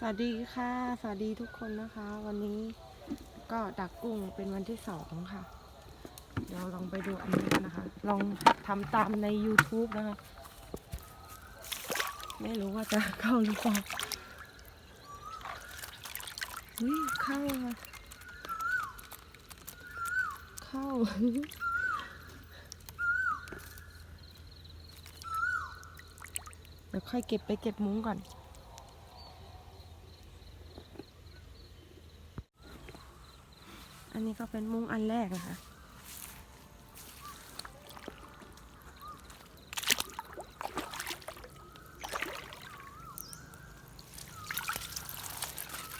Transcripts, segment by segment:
สวัสดีค่ะ สวัสดีทุกคนนะคะ วันนี้ก็ดักกุ้งเป็นวันที่สองค่ะ เดี๋ยวลองไปดูอันนี้กันนะคะ ลองทำตามใน YouTube นะคะ ไม่รู้ว่าจะเข้าหรือเปล่าอุ้ยเข้าค่ะ เข้าเดี๋ยวค่อยเก็บไปเก็บมุ้งก่อน อันนี้ก็เป็นมุ้งอันแรกนะคะ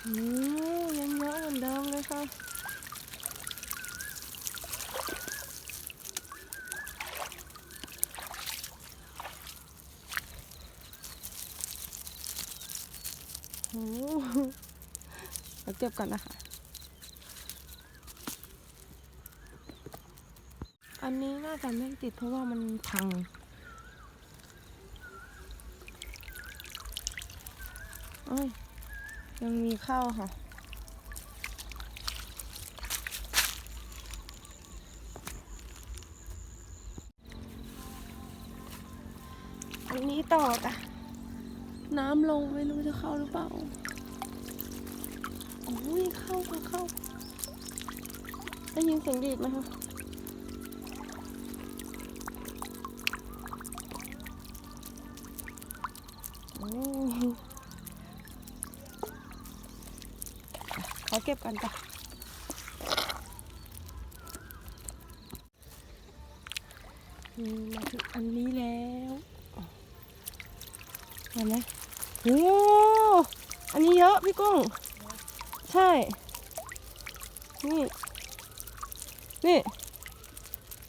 โอ้ยังเยอะเหมือนเดิมเลยค่ะโอ้เดี๋ยวเก็บก่อนนะคะ อันนี้น่าจะไม่ติดเพราะว่ามันพังเอ้ย ยังมีเข้าค่ะอันนี้ต่อจ้ะน้ำลงไม่รู้จะเข้าหรือเปล่า โอ้ยเข้าค่ะเข้าได้ยินเสียงดีดไหมคะ เก็บกันจ้ะนี่มาถึงอันนี้แล้วเห็นไหมโอ้อันนี้เยอะพี่กุ้ง ใช่ นี่ นี่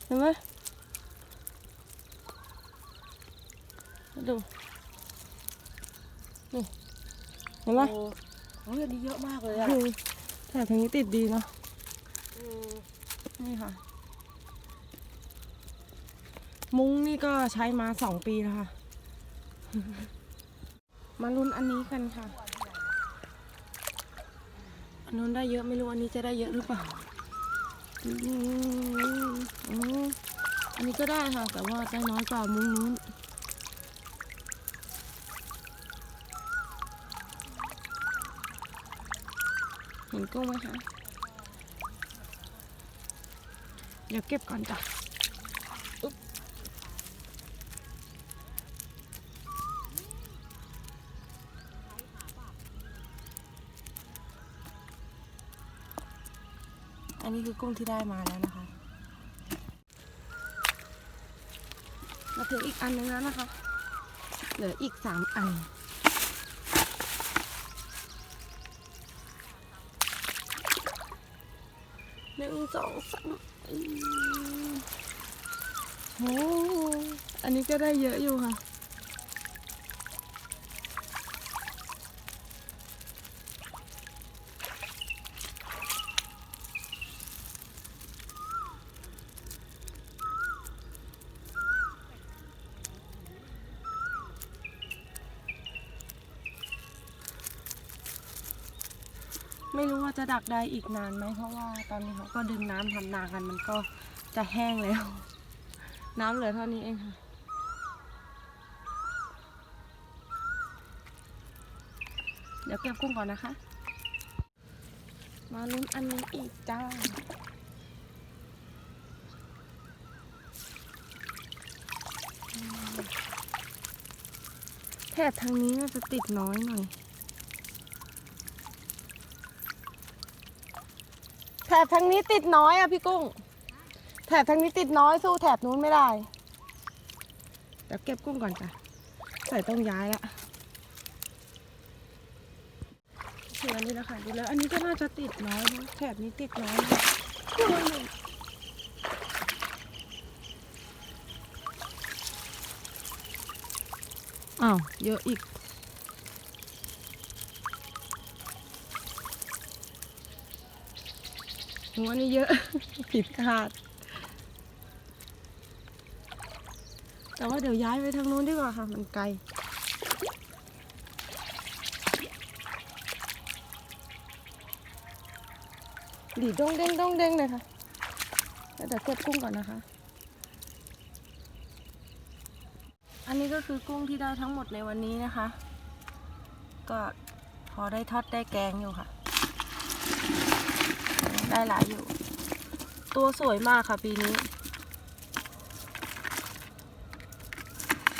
เห็นไหมมาดู นี่ เห็นไหมโอ้โหอันนี้เยอะมากเลยอะ อืมแต่ทางนี้ติดดีเนาะนี่ค่ะ มุ้งนี่ก็ใช้มาสองปีแล้วค่ะ มาลุ้นอันนี้กันค่ะ อันนู้นได้เยอะไม่รู้อันนี้จะได้เยอะหรือเปล่าอืมอืมอันนี้ก็ได้ค่ะ แต่ว่าได้น้อยกว่ามุ้งนู้น เห็นกุ้งไหมคะ เดี๋ยวเก็บก่อนจ้ะอุ๊บอันนี้คือกุ้งที่ได้มาแล้วนะคะ มาถึงอีกอันนึงแล้วนะคะ เหลืออีกสามอัน นึ่งสองสามอืมโอ้อันนี้ก็ได้เยอะอยู่ค่ะ ไม่รู้ว่าจะดักได้อีกนานไหมเพราะว่าตอนนี้เขาก็ดึงน้ำทำนากันมันก็จะแห้งแล้ว น้ำเหลือเท่านี้เองค่ะ เดี๋ยวเก็บกุ้งก่อนนะคะ มาลุ้นอันนี้อีกจ้า แถบทางนี้น่าจะติดน้อยหน่อย แถ บทางนี้ติดน้อยอะพี่กุ้ง แถบทางนี้ติดน้อยสู้แถบนู้นไม่ได้ เดี๋ยวเก็บกุ้งก่อนจ้ะ ใส่ต้องย้ายละเชื่ออันนี้นะคะดูแล้ว อันนี้ก็น่าจะติดน้อยนะแถบนี้ติดน้อยนะอ้าวเยอะอีก หัวนี่เยอะ ผิดคาด แต่ว่าเดี๋ยวย้ายไปทางโน้นดีกว่าค่ะ มันไกล ดีด้งเด้งดงเด้งเลยค่ะแล้วเดี๋ยวเก็บกุ้งก่อนนะคะ อันนี้ก็คือกุ้งที่ได้ทั้งหมดในวันนี้นะคะ ก็พอได้ทอดได้แกงอยู่ค่ะ ได้หลายอยู่ ตัวสวยมากค่ะปีนี้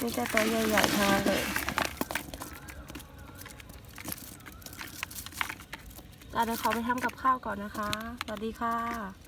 นี่จะตัวใหญ่ๆทั้งนั้นเลยอะเดี๋ยวขอไปทำกับข้าวก่อนนะคะ สวัสดีค่ะ